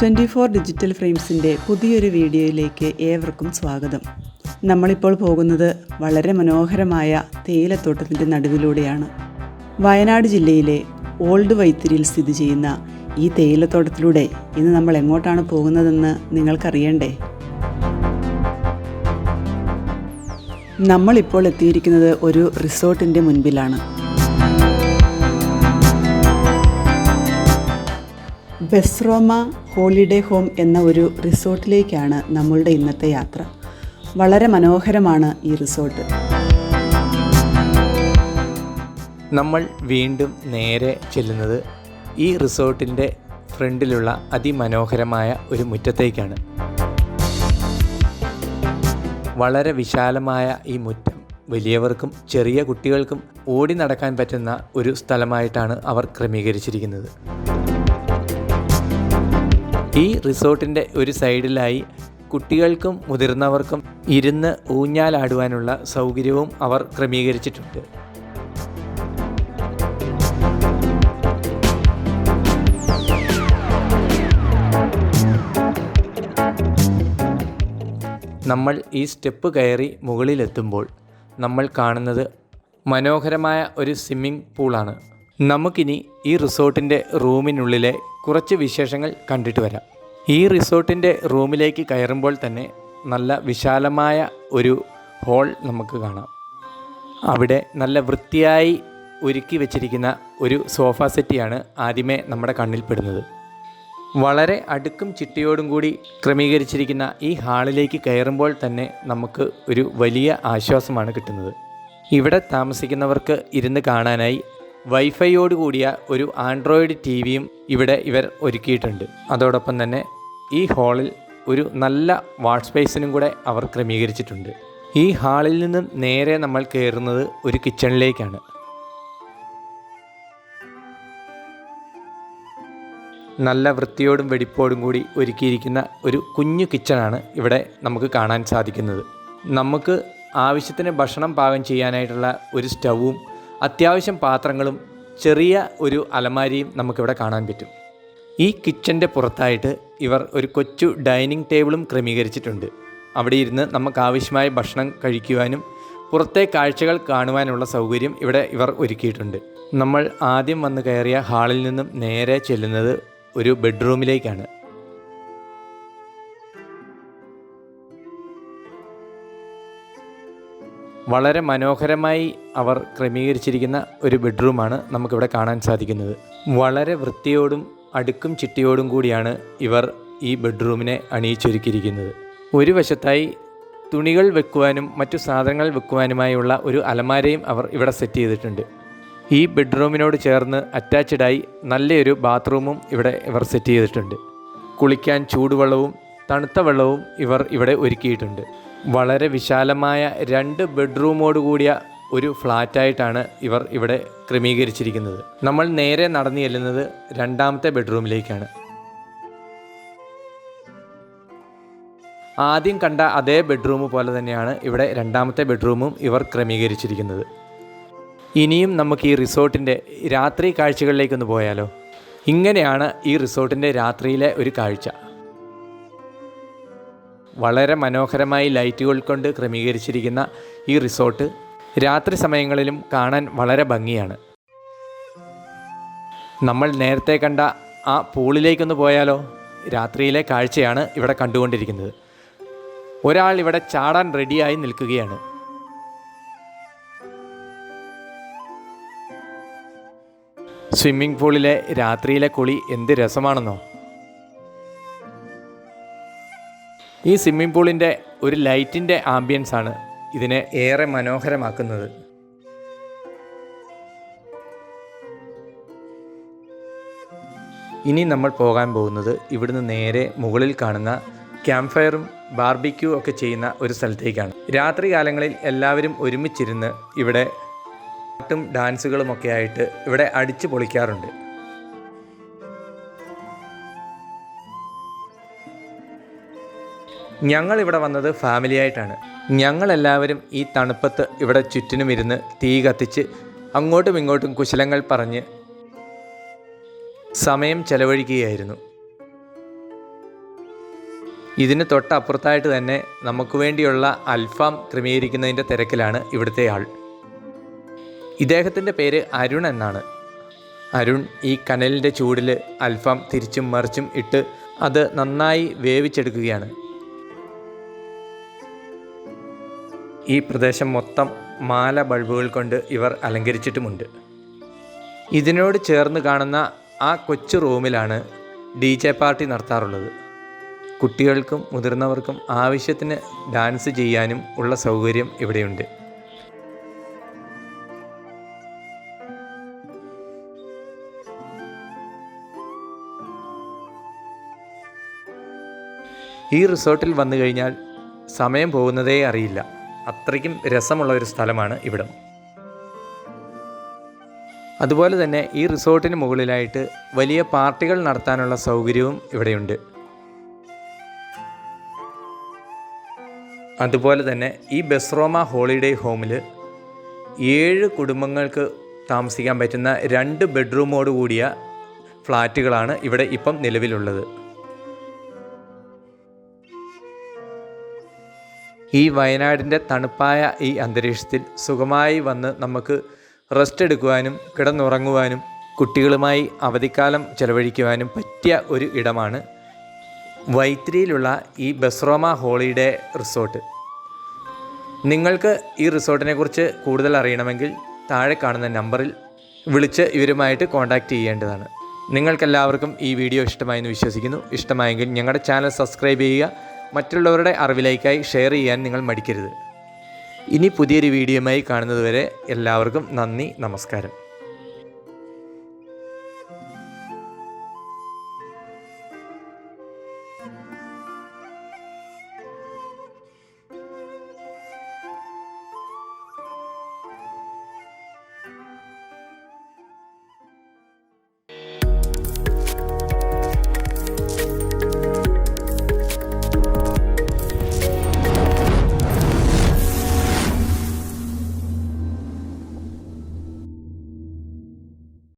Twenty four digital ഫ്രെയിംസിന്റെ പുതിയൊരു വീഡിയോയിലേക്ക് ഏവർക്കും സ്വാഗതം. നമ്മളിപ്പോൾ പോകുന്നത് വളരെ മനോഹരമായ തേയിലത്തോട്ടത്തിന്റെ നടുവിലൂടെയാണ്. വയനാട് ജില്ലയിലെ ഓൾഡ് വൈത്തിരിയിൽ സ്ഥിതി ചെയ്യുന്ന ഈ തേയിലത്തോട്ടത്തിലൂടെ ഇന്ന് നമ്മൾ എങ്ങോട്ടാണ് പോകുന്നതെന്ന് നിങ്ങൾക്കറിയണ്ടേ? നമ്മളിപ്പോൾ എത്തിയിരിക്കുന്നത് ഒരു റിസോർട്ടിന്റെ മുൻപിലാണ്. ബെസ്റോമ ഹോളിഡേ ഹോം എന്ന ഒരു റിസോർട്ടിലേക്കാണ് നമ്മളുടെ ഇന്നത്തെ യാത്ര. വളരെ മനോഹരമാണ് ഈ റിസോർട്ട്. നമ്മൾ വീണ്ടും നേരെ ചെല്ലുന്നത് ഈ റിസോർട്ടിന്റെ ഫ്രണ്ടിലുള്ള അതിമനോഹരമായ ഒരു മുറ്റത്തേക്കാണ്. വളരെ വിശാലമായ ഈ മുറ്റം വലിയവർക്കും ചെറിയ കുട്ടികൾക്കും ഓടി നടക്കാൻ പറ്റുന്ന ഒരു സ്ഥലമായിട്ടാണ് അവർ ക്രമീകരിച്ചിരിക്കുന്നത്. ഈ റിസോർട്ടിന്റെ ഒരു സൈഡിലായി കുട്ടികൾക്കും മുതിർന്നവർക്കും ഇരുന്ന് ഊഞ്ഞാലാടുവാനുള്ള സൗകര്യവും അവർ ക്രമീകരിച്ചിട്ടുണ്ട്. നമ്മൾ ഈ സ്റ്റെപ്പ് കയറി മുകളിലെത്തുമ്പോൾ നമ്മൾ കാണുന്നത് മനോഹരമായ ഒരു സ്വിമ്മിംഗ് പൂളാണ്. നമുക്കിനി ഈ റിസോർട്ടിന്റെ റൂമിനുള്ളിലെ കുറച്ച് വിശേഷങ്ങൾ കണ്ടിട്ട് വരാം. ഈ റിസോർട്ടിന്റെ റൂമിലേക്ക് കയറുമ്പോൾ തന്നെ നല്ല വിശാലമായ ഒരു ഹോൾ നമുക്ക് കാണാം. അവിടെ നല്ല വൃത്തിയായി ഒരുക്കി വെച്ചിരിക്കുന്ന ഒരു സോഫ സെറ്റിയാണ് ആദ്യമേ നമ്മുടെ കണ്ണിൽപ്പെടുന്നത് വളരെ അടുക്കും ചിട്ടയോടും കൂടി ക്രമീകരിച്ചിരിക്കുന്ന ഈ ഹാളിലേക്ക് കയറുമ്പോൾ തന്നെ നമുക്ക് ഒരു വലിയ ആശ്വാസമാണ് കിട്ടുന്നത്. ഇവിടെ താമസിക്കുന്നവർക്ക് ഇരുന്ന് കാണാനായി വൈഫൈയോട് കൂടിയ ഒരു ആൻഡ്രോയിഡ് ടി വിയും ഇവിടെ ഇവർ ഒരുക്കിയിട്ടുണ്ട്. അതോടൊപ്പം തന്നെ ഈ ഹാളിൽ ഒരു നല്ല വാട്ട് സ്പേസിനും കൂടെ അവർ ക്രമീകരിച്ചിട്ടുണ്ട്. ഈ ഹാളിൽ നിന്നും നേരെ നമ്മൾ കയറുന്നത് ഒരു കിച്ചണിലേക്കാണ്. നല്ല വൃത്തിയോടും വെടിപ്പോടും കൂടി ഒരുക്കിയിരിക്കുന്ന ഒരു കുഞ്ഞു കിച്ചണാണ് ഇവിടെ നമുക്ക് കാണാൻ സാധിക്കുന്നത്. നമുക്ക് ആവശ്യത്തിന് ഭക്ഷണം പാകം ചെയ്യാനായിട്ടുള്ള ഒരു സ്റ്റൗവും അത്യാവശ്യം പാത്രങ്ങളും ചെറിയ ഒരു അലമാരിയും നമുക്കിവിടെ കാണാൻ പറ്റും. ഈ കിച്ചന്റെ പുറത്തായിട്ട് ഇവർ ഒരു കൊച്ചു ഡൈനിങ് ടേബിളും ക്രമീകരിച്ചിട്ടുണ്ട്. അവിടെ ഇരുന്ന് നമുക്ക് ആവശ്യമായ ഭക്ഷണം കഴിക്കുവാനും പുറത്തെ കാഴ്ചകൾ കാണുവാനുള്ള സൗകര്യം ഇവിടെ ഇവർ ഒരുക്കിയിട്ടുണ്ട്. നമ്മൾ ആദ്യം വന്ന് കയറിയ ഹാളിൽ നിന്നും നേരെ ചെല്ലുന്നത് ഒരു ബെഡ്റൂമിലേക്കാണ്. വളരെ മനോഹരമായി അവർ ക്രമീകരിച്ചിരിക്കുന്ന ഒരു ബെഡ്റൂമാണ് നമുക്കിവിടെ കാണാൻ സാധിക്കുന്നത്. വളരെ വൃത്തിയോടും അടുക്കും ചിട്ടിയോടും കൂടിയാണ് ഇവർ ഈ ബെഡ്റൂമിനെ അണിയിച്ചൊരുക്കിയിരിക്കുന്നത്. ഒരു വശത്തായി തുണികൾ വെക്കുവാനും മറ്റു സാധനങ്ങൾ വെക്കുവാനുമായുള്ള ഒരു അലമാരയും അവർ ഇവിടെ സെറ്റ് ചെയ്തിട്ടുണ്ട്. ഈ ബെഡ്റൂമിനോട് ചേർന്ന് അറ്റാച്ച്ഡായി നല്ലൊരു ബാത്റൂമും ഇവിടെ ഇവർ സെറ്റ് ചെയ്തിട്ടുണ്ട്. കുളിക്കാൻ ചൂടുവെള്ളവും തണുത്ത വെള്ളവും ഇവർ ഇവിടെ ഒരുക്കിയിട്ടുണ്ട്. വളരെ വിശാലമായ രണ്ട് ബെഡ്റൂമോട് കൂടിയ ഒരു ഫ്ലാറ്റായിട്ടാണ് ഇവർ ഇവിടെ ക്രമീകരിച്ചിരിക്കുന്നത്. നമ്മൾ നേരെ നടന്നു ചെല്ലുന്നത് രണ്ടാമത്തെ ബെഡ്റൂമിലേക്കാണ്. ആദ്യം കണ്ട അതേ ബെഡ്റൂം പോലെ തന്നെയാണ് ഇവിടെ രണ്ടാമത്തെ ബെഡ്റൂമും ഇവർ ക്രമീകരിച്ചിരിക്കുന്നത്. ഇനിയും നമുക്ക് ഈ റിസോർട്ടിന്റെ രാത്രി കാഴ്ചകളിലേക്കൊന്ന് പോയാലോ? ഇങ്ങനെയാണ് ഈ റിസോർട്ടിന്റെ രാത്രിയിലെ ഒരു കാഴ്ച. വളരെ മനോഹരമായി ലൈറ്റുകൾ കൊണ്ട് ക്രമീകരിച്ചിരിക്കുന്ന ഈ റിസോർട്ട് രാത്രി സമയങ്ങളിലും കാണാൻ വളരെ ഭംഗിയാണ്. നമ്മൾ നേരത്തെ കണ്ട ആ പൂളിലേക്കൊന്ന് പോയാലോ? രാത്രിയിലെ കാഴ്ചയാണ് ഇവിടെ കണ്ടുകൊണ്ടിരിക്കുന്നത്. ഒരാൾ ഇവിടെ ചാടാൻ റെഡിയായി നിൽക്കുകയാണ്. സ്വിമ്മിംഗ് പൂളിലെ രാത്രിയിലെ കുളി എന്ത് രസമാണെന്നോ? ഈ സ്വിമ്മിംഗ് പൂളിന്റെ ഒരു ലൈറ്റിന്റെ ആംബിയൻസ് ആണ് ഇതിനെ ഏറെ മനോഹരമാക്കുന്നത്. ഇനി നമ്മൾ പോകാൻ പോകുന്നത് ഇവിടുന്ന് നേരെ മുകളിൽ കാണുന്ന ക്യാമ്പ് ഫയറും ബാർബിക്യൂ ഒക്കെ ചെയ്യുന്ന ഒരു സ്ഥലത്തേക്കാണ്. രാത്രി കാലങ്ങളിൽ എല്ലാവരും ഒരുമിച്ചിരുന്ന് ഇവിടെ പാട്ടും ഡാൻസുകളും ഒക്കെ ആയിട്ട് ഇവിടെ അടിച്ചു പൊളിക്കാറുണ്ട്. ഞങ്ങൾ ഇവിടെ വന്നത് ഫാമിലിയായിട്ടാണ് ഞങ്ങളെല്ലാവരും ഈ തണുപ്പത്ത് ഇവിടെ ചുറ്റിനും ഇരുന്ന് തീ കത്തിച്ച് അങ്ങോട്ടും ഇങ്ങോട്ടും കുശലങ്ങൾ പറഞ്ഞ് സമയം ചെലവഴിക്കുകയായിരുന്നു. ഇതിന് തൊട്ടപ്പുറത്തായിട്ട് തന്നെ നമുക്ക് വേണ്ടിയുള്ള അൽഫാം ക്രമീകരിക്കുന്നതിന്റെ തിരക്കിലാണ് ഇവിടുത്തെ ആൾ. ഇദ്ദേഹത്തിന്റെ പേര് അരുൺ എന്നാണ്. അരുൺ ഈ കനലിന്റെ ചൂടിൽ അൽഫാം തിരിച്ചും മറിച്ചും ഇട്ട് അത് നന്നായി വേവിച്ചെടുക്കുകയാണ്. ഈ പ്രദേശം മൊത്തം മാല ബൾബുകൾ കൊണ്ട് ഇവർ അലങ്കരിച്ചിട്ടുമുണ്ട്. ഇതിനോട് ചേർന്ന് കാണുന്ന ആ കൊച്ചു റൂമിലാണ് ഡി ജെ പാർട്ടി നടത്താറുള്ളത്. കുട്ടികൾക്കും മുതിർന്നവർക്കും ആവശ്യത്തിന് ഡാൻസ് ചെയ്യാനും ഉള്ള സൗകര്യം ഇവിടെയുണ്ട്. ഈ റിസോർട്ടിൽ വന്നു കഴിഞ്ഞാൽ സമയം പോകുന്നതേ അറിയില്ല. അത്രയ്ക്കും രസമുള്ള ഒരു സ്ഥലമാണ് ഇവിടം. അതുപോലെ തന്നെ ഈ റിസോർട്ടിന് മുകളിലായിട്ട് വലിയ പാർട്ടികൾ നടത്താനുള്ള സൗകര്യവും ഇവിടെയുണ്ട്. അതുപോലെ തന്നെ ഈ ബെസ്റോമ ഹോളിഡേ ഹോമിൽ ഏഴ് കുടുംബങ്ങൾക്ക് താമസിക്കാൻ പറ്റുന്ന രണ്ട് ബെഡ്റൂമോട് കൂടിയ ഫ്ലാറ്റുകളാണ് ഇവിടെ ഇപ്പം നിലവിലുള്ളത്. ഈ വയനാടിന്റെ തണുപ്പായ ഈ അന്തരീക്ഷത്തിൽ സുഖമായി വന്ന് നമുക്ക് റെസ്റ്റ് എടുക്കുവാനും കിടന്നുറങ്ങുവാനും കുട്ടികളുമായി അവധിക്കാലം ചെലവഴിക്കുവാനും പറ്റിയ ഒരു ഇടമാണ് വൈത്തിരിയിലുള്ള ഈ ബസ്റോമ ഹോളിഡേ റിസോർട്ട്. നിങ്ങൾക്ക് ഈ റിസോർട്ടിനെ കുറിച്ച് കൂടുതൽ അറിയണമെങ്കിൽ താഴെ കാണുന്ന നമ്പറിൽ വിളിച്ച് ഇവരുമായിട്ട് കോൺടാക്റ്റ് ചെയ്യേണ്ടതാണ്. നിങ്ങൾക്കെല്ലാവർക്കും ഈ വീഡിയോ ഇഷ്ടമായെന്ന് വിശ്വസിക്കുന്നു. ഇഷ്ടമായെങ്കിൽ ഞങ്ങളുടെ ചാനൽ സബ്സ്ക്രൈബ് ചെയ്യുക. മറ്റുള്ളവരുടെ അറിവിലേക്കായി ഷെയർ ചെയ്യാൻ നിങ്ങൾ മടിക്കരുത്. ഇനി പുതിയൊരു വീഡിയോയുമായി കാണുന്നതുവരെ എല്ലാവർക്കും നന്ദി നമസ്കാരം.